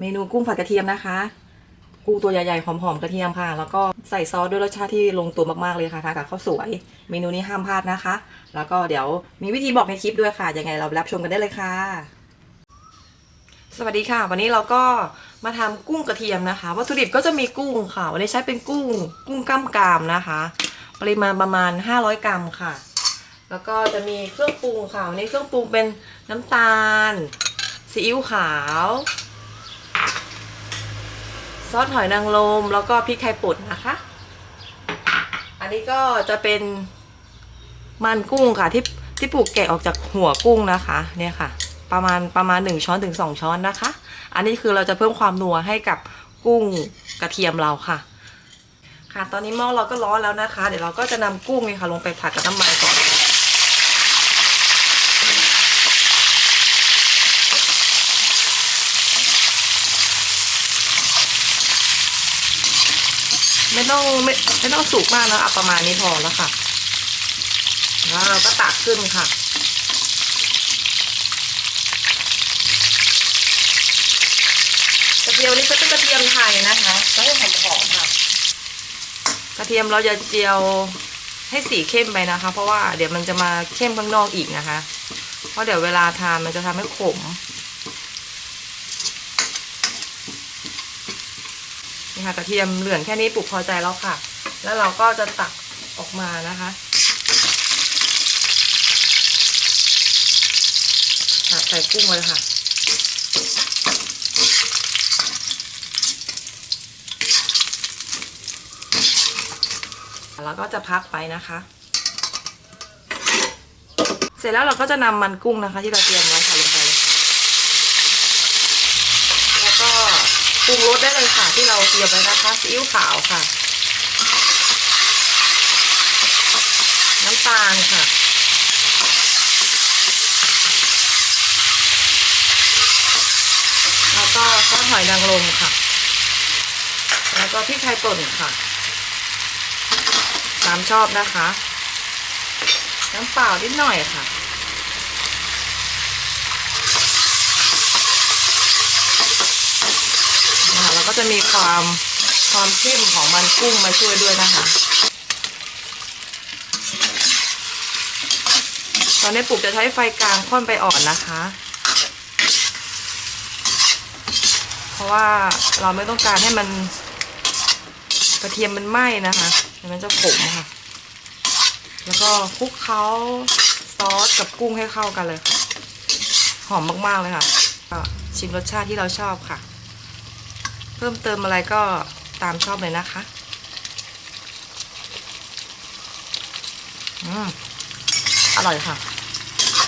เมนูกุ้งผัดกระเทียมนะคะ กุ้งตัวใหญ่ๆหอมๆกระเทียมค่ะ แล้วก็ใส่ซอสด้วยรสชาติที่ลงตัวมากๆเลยค่ะทานกับข้าวสวย เมนูนี้ห้ามพลาดนะคะ แล้วก็เดี๋ยวมีวิธีบอกในคลิปด้วยค่ะ ยังไงเรารับชมกันได้เลยค่ะ สวัสดีค่ะ วันนี้เราก็มาทำกุ้งกระเทียมนะคะ วัตถุดิบก็จะมีกุ้งค่ะ วันนี้ใช้เป็นกุ้ง กุ้งกล้ามกรามนะคะ ปริมาณประมาณ 500 กรัมค่ะ แล้วก็จะมีเครื่องปรุงค่ะวันนี้เครื่องปรุงเป็นน้ำตาลซีอิ๊วขาว ซอสหอยนางรมแล้วก็พริกไทยป่นนะคะ อันนี้ก็จะเป็นมันกุ้งค่ะที่ที่ปลูกแกะออกจากหัวกุ้งนะคะ เนี่ยค่ะ ประมาณประมาณ 1 ช้อนถึง 2 ช้อนนะคะ อันนี้คือเราจะเพิ่มความนัวให้กับกุ้งกระเทียมเราค่ะ ค่ะตอนนี้หม้อเราก็ร้อนแล้วนะคะ เดี๋ยวเราก็จะนำกุ้งนี่ค่ะลงไปผัดกับน้ำมันก่อน ไม่ต้องไม่ไม่ต้องสุกมากแล้วเอาประมาณนี้พอแล้วค่ะ แล้วเราก็ตักขึ้นค่ะ กระเทียมนี่ก็เป็นกระเทียมไทยนะคะก็จะหอมๆค่ะ กระเทียมเราจะเจียวให้สีเข้มไปนะคะ เพราะว่าเดี๋ยวมันจะมาเข้มข้างนอกอีกนะคะ เพราะเดี๋ยวเวลาทานมันจะทำให้ขม นี่ค่ะกระเทียมเหลืองแค่นี้ปลูกพอใจแล้วค่ะ แล้วเราก็จะตักออกมานะคะใส่กุ้งเลยค่ะแล้วก็จะพักไปนะคะ เสร็จแล้วเราก็จะนำมันกุ้งนะคะ ที่เราเตรียมไว้ค่ะ แล้วก็ ปรุงรสได้เลยค่ะ ที่เราเตรียมไว้นะคะซีอิ๊วขาวค่ะ น้ำตาลค่ะ แล้วก็ซอสหอยนางรมค่ะ แล้วก็พริกไทยป่นค่ะตามชอบนะคะ น้ำเปล่านิดหน่อยค่ะ นะคะแล้วก็ จะมีความความเข้มของมันกุ้งมาช่วยด้วยนะคะ ตอนนี้ปลูกจะใช้ไฟกลางค่อนไปอ่อนนะคะ เพราะว่าเราไม่ต้องการให้มันกระเทียมมันไหม้นะคะมันจะขมค่ะ แล้วก็คลุกเคล้าซอสกับกุ้งให้เข้ากันเลยค่ะ หอมมากๆเลยค่ะก็ชิมรสชาติที่เราชอบค่ะ เพิ่มเติมอะไรก็ตามชอบเลยนะคะ อืม อร่อยค่ะ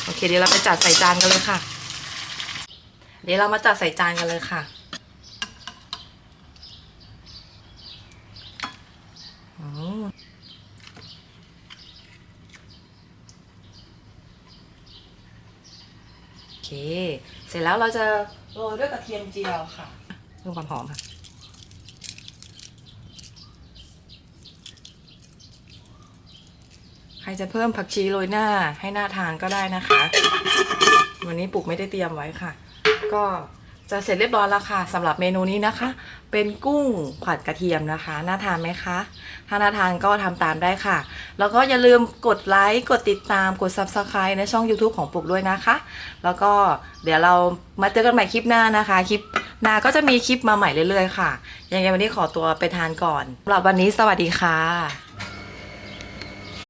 โอเค เดี๋ยวเราไปจัดใส่จานกันเลยค่ะ เดี๋ยวเรามาจัดใส่จานกันเลยค่ะอืมโอเคเสร็จแล้วเราจะโรยด้วยกระเทียมเจียวค่ะ พิ่มความหอมค่ะใครจะเพิ่มผักชีโรยหน้าให้หน้าทานก็ได้นะคะ วันนี้ปลูกไม่ได้เตรียมไว้ค่ะ ก็จะเสร็จเรียบร้อยแล้วค่ะสำหรับเมนูนี้นะคะ เป็นกุ้งผัดกระเทียมนะคะ น่าทานไหมคะ ถ้าน่าทานก็ทำตามได้ค่ะ แล้วก็อย่าลืมกดไลค์กดติดตามกด Subscribe ในช่อง YouTube ของปลูกด้วยนะคะ แล้วก็เดี๋ยวเรามาเจอกันใหม่คลิปหน้านะคะ คลิป นาก็จะมีคลิปมาใหม่เรื่อยๆ ค่ะ ยังไงวันนี้ขอตัวไปทานก่อนสำหรับวันนี้สวัสดีค่ะ